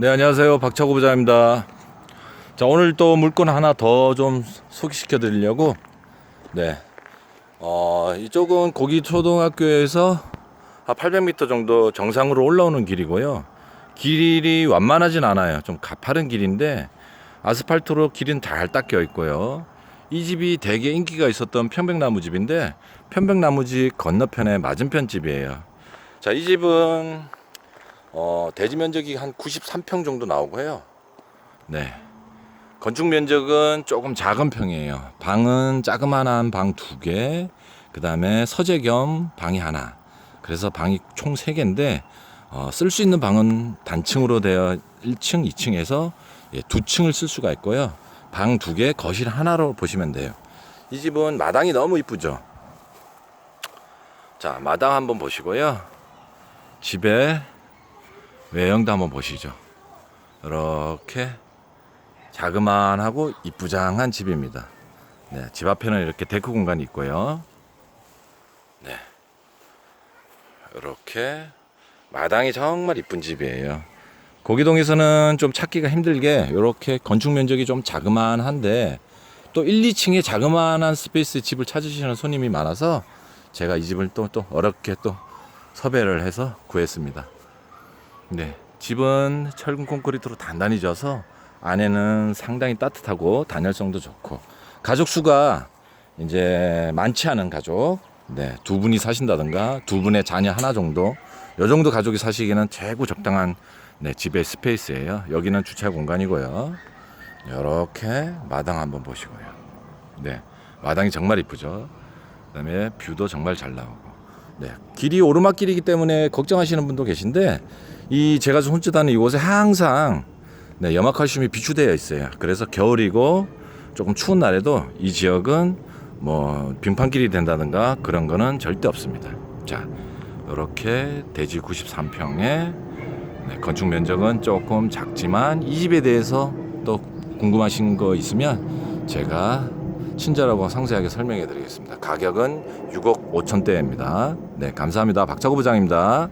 네, 안녕하세요. 박차구 부장입니다. 자, 오늘 또 물건 하나 더 좀 소개시켜 드리려고, 네. 어, 이쪽은 고기 초등학교에서 한 800m 정도 정상으로 올라오는 길이고요. 길이 완만하진 않아요. 좀 가파른 길인데, 아스팔트로 길은 잘 닦여 있고요. 이 집이 되게 인기가 있었던 편백나무 집인데, 편백나무 집 건너편에 맞은편 집이에요. 자, 이 집은 어, 대지 면적이 한 93평 정도 나오고 해요. 네. 건축 면적은 조금 작은 평이에요. 방은 자그마한 방 두 개, 그 다음에 서재 겸 방이 하나. 그래서 방이 총 세 개인데, 어, 쓸 수 있는 방은 단층으로 되어 1층, 2층에서 예, 두 층을 쓸 수가 있고요. 방 두 개, 거실 하나로 보시면 돼요. 이 집은 마당이 너무 이쁘죠? 자, 마당 한번 보시고요. 집에 외형도 한번 보시죠. 이렇게 자그만하고 이쁘장한 집입니다. 네, 집 앞에는 이렇게 데크 공간이 있고요. 네, 이렇게 마당이 정말 이쁜 집이에요. 고기동에서는 좀 찾기가 힘들게 이렇게 건축 면적이 좀 자그만한데 또 1, 2층에 자그만한 스페이스 집을 찾으시는 손님이 많아서 제가 이 집을 또 또 어렵게 또 섭외를 해서 구했습니다. 네. 집은 철근 콘크리트로 단단히 져서 안에는 상당히 따뜻하고 단열성도 좋고 가족 수가 이제 많지 않은 가족 네, 두 분이 사신다든가 두 분의 자녀 하나 정도 요 정도 가족이 사시기에는 최고 적당한 네, 집의 스페이스예요. 여기는 주차 공간이고요. 이렇게 마당 한번 보시고요. 네. 마당이 정말 이쁘죠. 그다음에 뷰도 정말 잘 나오고. 네. 길이 오르막길이기 때문에 걱정하시는 분도 계신데 이 제가 손짓하는 이곳에 항상 네, 염화칼슘이 비추되어 있어요. 그래서 겨울이고 조금 추운 날에도 이 지역은 뭐 빙판길이 된다든가 그런 거는 절대 없습니다. 자, 이렇게 대지 93평에 네, 건축 면적은 조금 작지만 이 집에 대해서 또 궁금하신 거 있으면 제가 친절하고 상세하게 설명해 드리겠습니다. 가격은 6억 5천대입니다. 네, 감사합니다. 박차고 부장입니다.